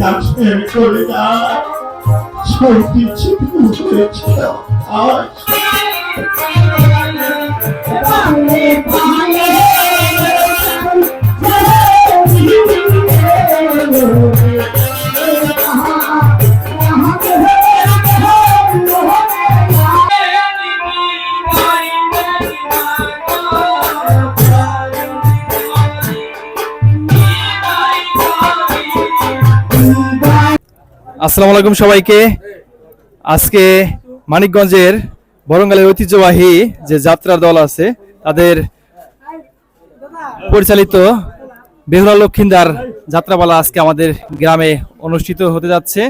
দাসের করে না সত্যি চিত্র করেছিল আজ পালে পালে আসসালামু আলাইকুম সবাইকে। আজকে মানিকগঞ্জের বরঙ্গালের ঐতিহ্যবাহী যে যাত্রার দল আছে, তাদের পরিচালিত বেহুলা লক্ষিন্দার যাত্রাপালা আজকে আমাদের গ্রামে অনুষ্ঠিত হতে যাচ্ছে।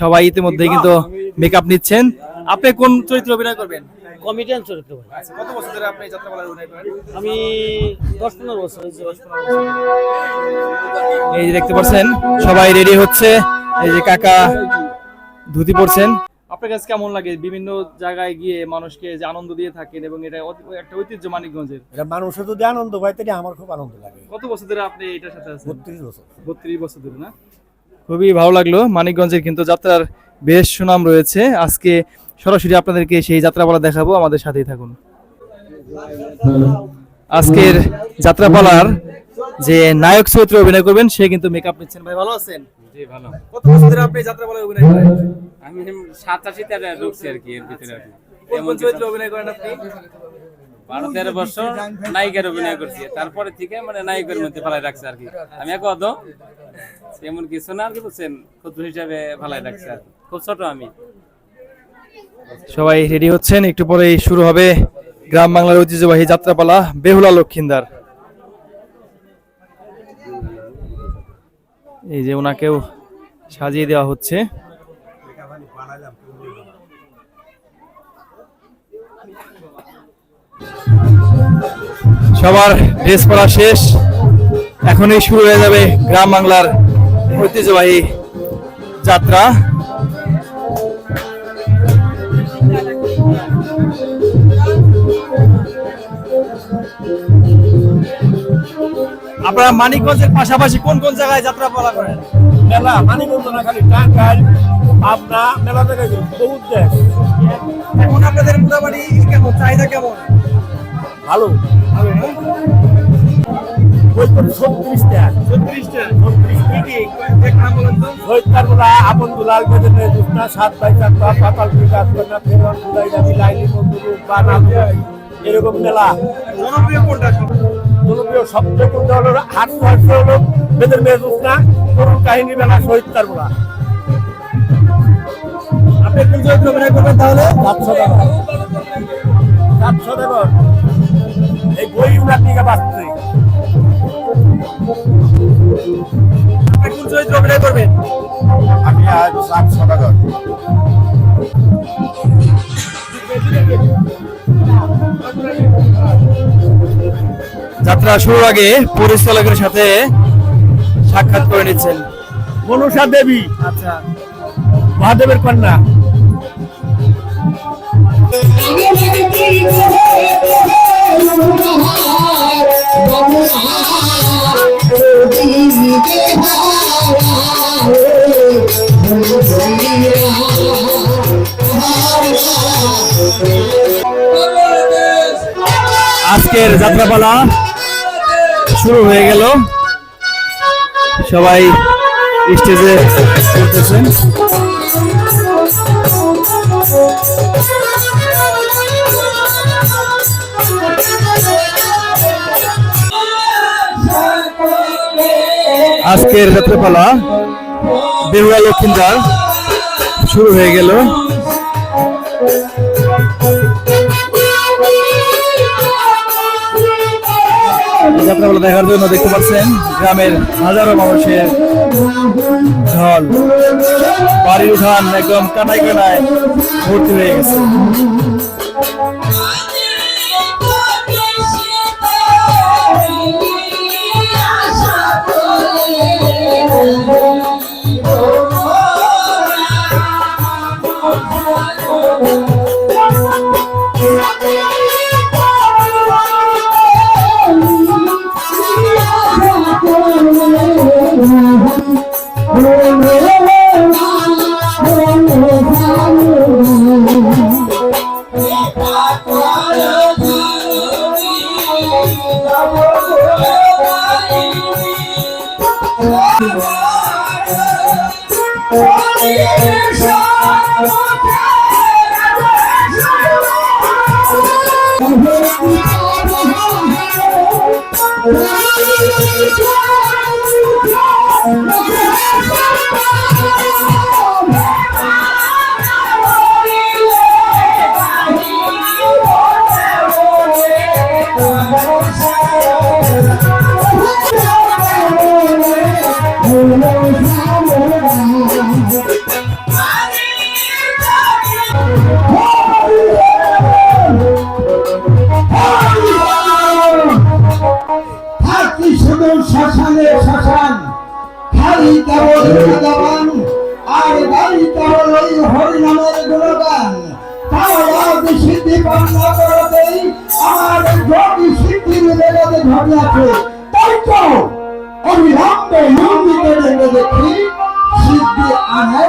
সবাই ইতিমধ্যে কিন্তু মেকআপ নিচ্ছেন। আপনি কোন চরিত্র অভিনয় করবেন? কমিডিয়ান চরিত্র ভাই। কত বছর ধরে আপনি যাত্রাপালা অভিনয় করেন? আমি দশ পনেরো বছর হয়েছে। এই যে দেখতে পাচ্ছেন সবাই রেডি হচ্ছে। এই যে কাকা ধুতি পরছেন। আপনার কাছে কেমন লাগে? বিভিন্ন জায়গায় গিয়ে মানুষকে যে আনন্দ দিয়ে থাকেন এবং এটা একটা ঐতিহ্য মানিকগঞ্জের। এটা মানুষের যদি আনন্দ পায় তাহলে আমার খুব আনন্দ লাগে। কত বছর ধরে আপনি এটার সাথে আছেন? বত্রিশ বছর। বত্রিশ বছর ধরে না? খুবই ভালো লাগল। মানিকগঞ্জের কিন্তু যাত্রার বেশ সুনাম রয়েছে। আজকে সরাসরি আপনাদেরকে সেই যাত্রাপালা দেখাবো আমাদের সাথেই থাকুন। আজকের যাত্রাপালার যে নায়ক চরিত্রে অভিনয় করবেন সে কিন্তু মেকআপ নিচ্ছেন। ভাই ভালো আছেন? জি ভালো। কত বছর ধরে আপনি যাত্রাপালায় অভিনয় করেন? আমি সাতাশিতে ঢুকছি আর কি এর ভিতরে কোন চরিত্রে অভিনয় করেন আপনি? বারো তেরো বছর নায়িকার অভিনয় করছি। তারপরে থেকে মানে নায়কের মধ্যে রাখছে আর কি। আমি এক অদ এমন কিছু না আর কি বুঝছেন ক্ষুদ্র হিসাবে ফেলাই রাখছে আর খুব ছোট আমি। সবাই রেডি হচ্ছেন? একটু পরেই শুরু হবে গ্রাম বাংলার ঐতিহ্যবাহী যাত্রাপালা বেহুলা লক্ষিন্দার। এই যে ওনাকেও সাজিয়ে দেওয়া হচ্ছে। সবার ড্রেস পরা শেষ। এখনই শুরু হয়ে যাবে গ্রাম বাংলার ঐতিহ্যবাহী যাত্রা। আপনারা মানিকগঞ্জের পাশাপাশি কোন কোন জায়গায় যাত্রা পালা করেন? মেলা মানিকগঞ্জ না খালি টাঙ্গাইল আপনা মেলা জায়গায় বহুত দেশ এখন আপনাদের মোটামুটি কেমন? চাহিদা কেমন? ভালো। করে ছত্রিশ টাকা ছত্রিশটা সৈতারগুলা আপন দুলাল বেদের জুস্না সাত বাই চারটা পাতাল ফেরন দাবি লাইলি বা নামু এরকম মেলা। জনপ্রিয় কোনটা জনপ্রিয় সবচেয়ে কোনটা হলো হাট হাটছে হলো? বেদের মেয়ে কাহিনী মেলা শহীদ তারগুলা আপনি কোন চরিত্র অভিনয় করবেন তাহলে। সাতশো টাকা। সাতশো টাকা। এই বই উনার দিকে বাঁচছে। কোন চরিত্র অভিনয় করবেন? আমি আজ সাতশো টাকা যাত্রা শুরুর আগে পরিচালকের সাথে সাক্ষাৎ করে নিচ্ছেন। মনসা দেবী। আচ্ছা। মহাদেবের কন্যা। আজকের যাত্রাপালা শুরু হয়ে গেল। সবাই স্টেজে করতেছেন। আজকের যাত্রাপালা বেহুয়া লক্ষিন্দার শুরু হয়ে গেল। যাত্রাপালা দেখার জন্য দেখতে পাচ্ছেন গ্রামের হাজারো মানুষের ঢল। বাড়ির উঠান একদম কানায় কানায় ভর্তি হয়ে গেছে। Oh,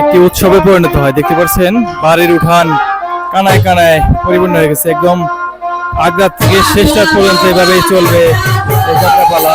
একটি উৎসবে পরিণত হয়। দেখতে পাচ্ছেন, বাড়ির উঠান কানায় কানায় পরিপূর্ণ হয়ে গেছে। একদম আগ্রার থেকে শেষ পর্যন্ত এভাবেই চলবে এই যাত্রাপালা।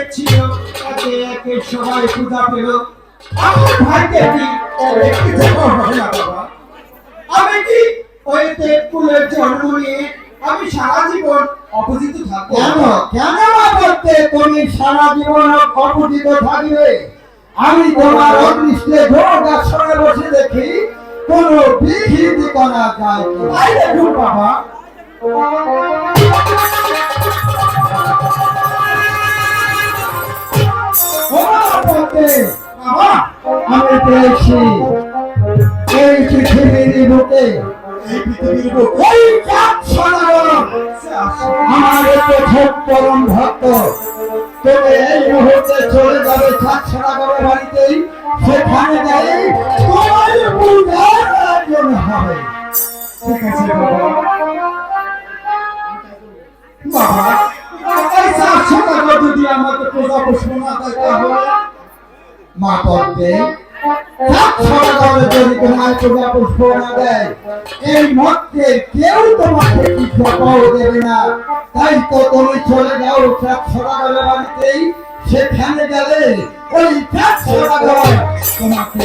দেখছি একে একে সবাই পূজা পেল। আমার ভাইকে কি একটি হবে বাবা? আমি কি ওই কুলের জন্ম নিয়ে আমি সারা জীবন অপোজিত থাকব? কেন? কেন করতে তুমি সারা জীবন অপোজিত থাকবে? আমি তোমার অদৃষ্টে ঘোর দর্শনে বসে দেখি কোনো বিহিত করা যায় কি? বাবা। পথে, বাবা, আমি পেয়েছি এই পৃথিবীর বুকে আমার প্রথম পরম ভক্ত তবে এই মুহূর্তে চলে যাবে চাঁদ সদাগরের বাড়িতেই সেখানে যাই তোমার পূজার আয়োজন হবে ঠিক আছে বাবা বাবা এই চাঁদ সদাগর যদি আমাকে পূজা পুষ্প না দেয় তাহলে মা দেয় এই মধ্যে কেউ তোমাকে কি দেবে না তাই তোমাকে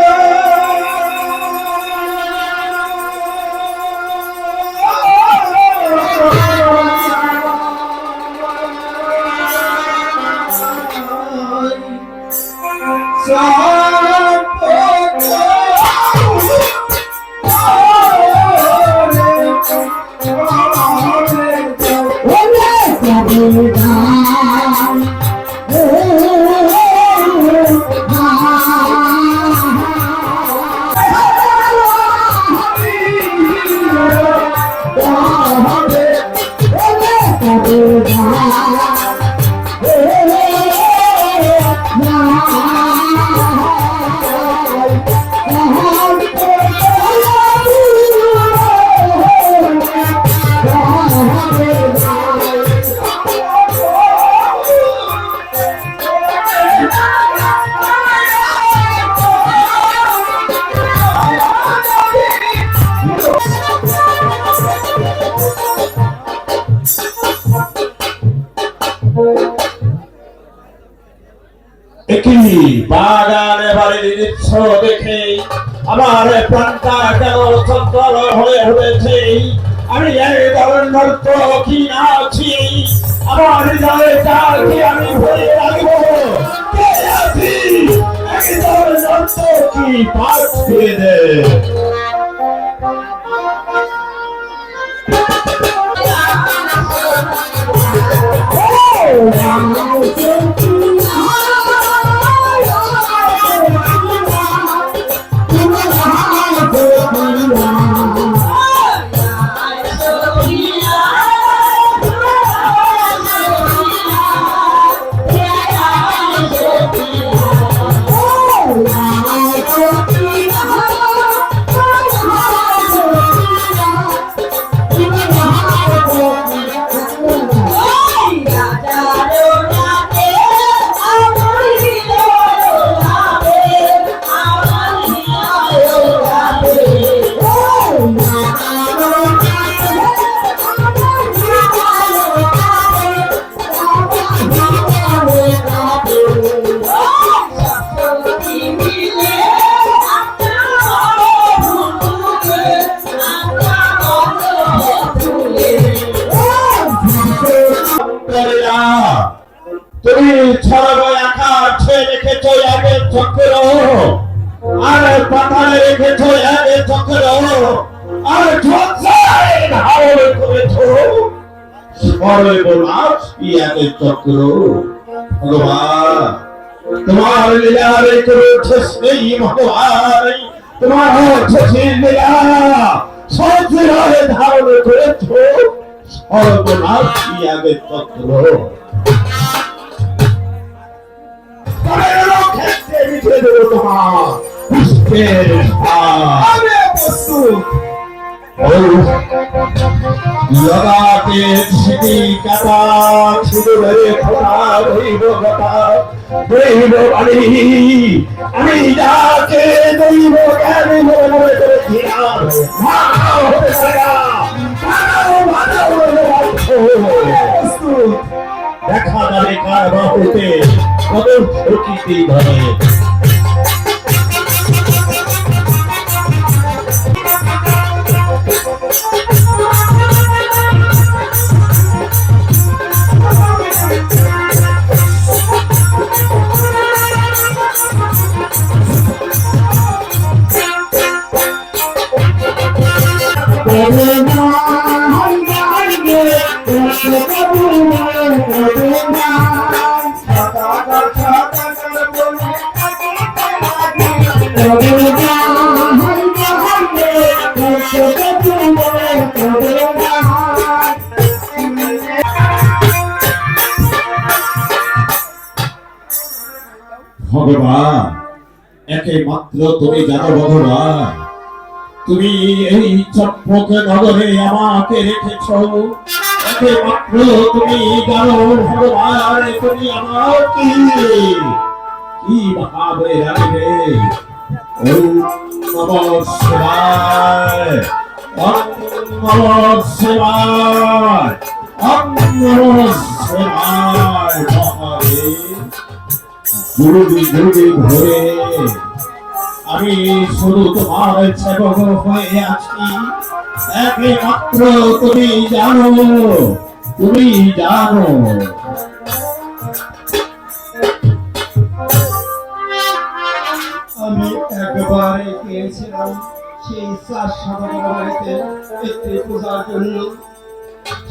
একই নৃত্য কি আছি আমার হৃদয়ে চাল কি আমি ভরে রাখব কে আছি ধরনের নৃত্য কি পাঠ ফিরে দে করিলা। সর্বনাশ কি একে চক্র। ভগবান, তোমার লীলার করেছে সেই ভগবান তোমার হচ্ছে লীলা। সঞ্চয় ধারণ করেছ সর্বনাশ কি চক্র। আমি লগাতে সিঁড়ি কাটা সিঁদুরে ফোটা দৈব কথা দৈব বাড়ি আমি যাকে দৈব জ্ঞান মনে মনে প্রস্তুত দেখা যাবে কার বাহুতে কত প্রকৃতি ধরে ভগবান একে মাত্র তুমি জানো ভগবান, তুমি এই চম্পক নগরে আমাকে রেখেছ। একে মাত্র তুমি জানো ভগবান, তুমি আমার কি ভাবে রাখবে? ওম নমঃ শিবায়, ওম মহাদেব। ধরে আমি শুধু তোমার সেবক হয়ে আছি। একমাত্র তুমি জানো তুমি জানো। আমি একবারে গিয়েছিলাম সেই চার সাধারণ বাড়িতে পূজার জন্য।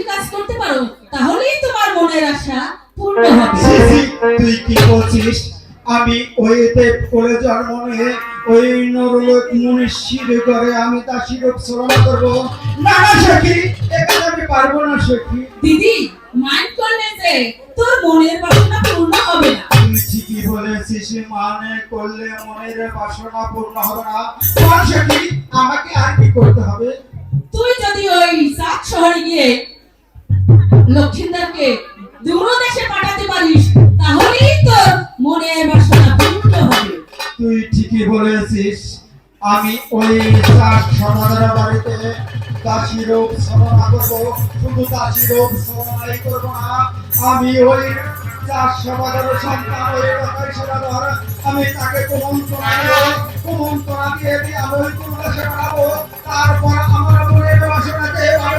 দাসীর কাজ করতে পারো তাহলেই তোমার মনের আশা পূর্ণ হবে। তুই কি বলছিস আমি ওইতে করে জন্ম নিয়ে ওই নরলোক মনীষীর করে আমি তার শিরোপ শ্রবণ করব। না না সখী এখানে আমি পারব না সখী। দিদি মাইন্ড করলে যে তোর মনের বাসনা পূর্ণ হবে না। তুই ঠিকই বলেছিস মানে করলে মনের বাসনা পূর্ণ হবে না। বল সখী আমাকে আর কি করতে হবে? তুই যদি ওই চাঁদ শহরে গিয়ে লক্ষিন্দারকে দূরদেশে পাঠাতে পারিস, তাহলেই তোর মনের বাসনা পূর্ণ হবে। তুই ঠিকই বলেছিস, আমি ওই চার সমাধার বাড়িতে দাসী রোগ সমাধা করব, শুধু দাসী রোগ সমাধাই করব না, আমি ওই চার সমাধার সন্তান, ওই এলাকায় সমাধার আমি তাকে কুমন্ত্রণা দেবো কুমন্ত্রণা দিয়ে দিয়ে আমি বানাবো, তারপর আমার মনের বাসনাকে এবার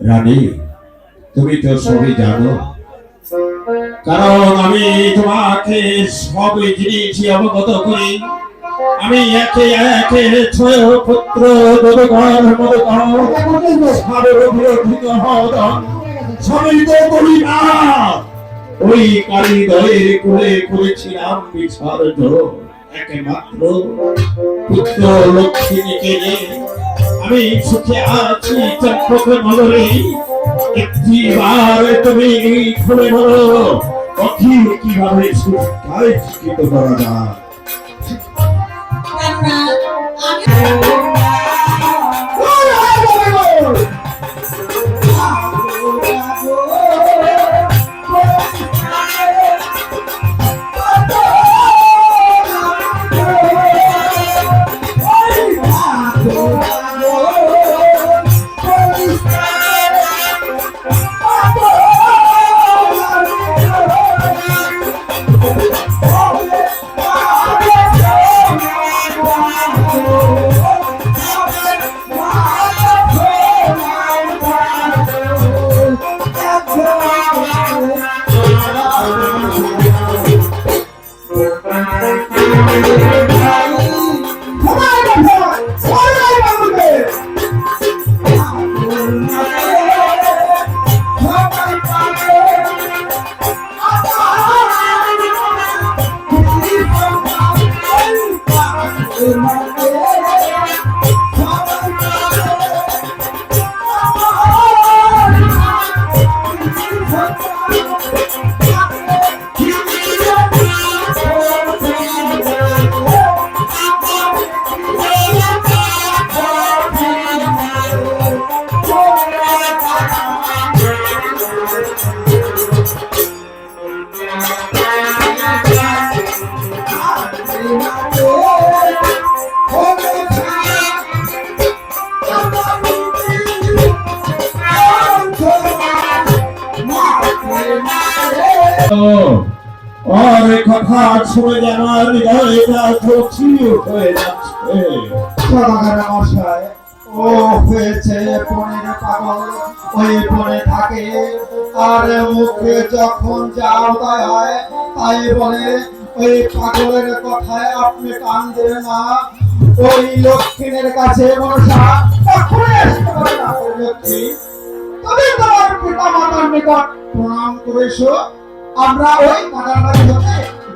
রানী, তুমি তো সবই জানো। কারণ আমি তোমাকে সব জিনিসই অবগত করি। আমি একে একে ছয় পুত্র, দেবগণ, মদগণ সাবের বিরোধিত হদন করি না। ওই কালী দয়ের কোলে করেছিলাম বিসর্জ একমাত্র পুত্র লক্ষ্মীকে আমি সুখে আছি চম্পক নগরে। একটিবার তুমি খুলে বলো পক্ষী কীভাবে শিক্ষায় শিক্ষিত করা যায়? শুনে যেন হৃদয়টা হয়ে যাচ্ছে। ও হয়েছে পনেরো পাগল, ওই পনে থাকে। আর মুখে যখন যা উদয় হয় তাই বলে, ওই পাগলের কথায় আপনি কান দেবেন না। ওই লক্ষ্মীনের কাছে মনসা পারে লক্ষ্মী। তবে তোমার পিতা মাতার নিকট প্রণাম করে আমরা ওই কাটারবাড়ি হতে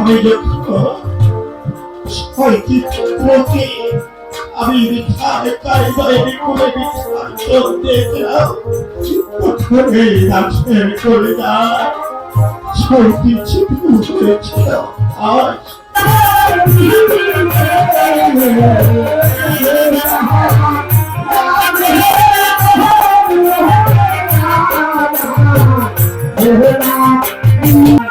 আমি যখন ছয়টি পুত্রকে আমি বিখ্যাত কারিগরে বিপুলে বিখ্যাত দেখলাম প্রথমে দাসের করে না ছয়টি ছিটু হয়েছিল আজ পিতা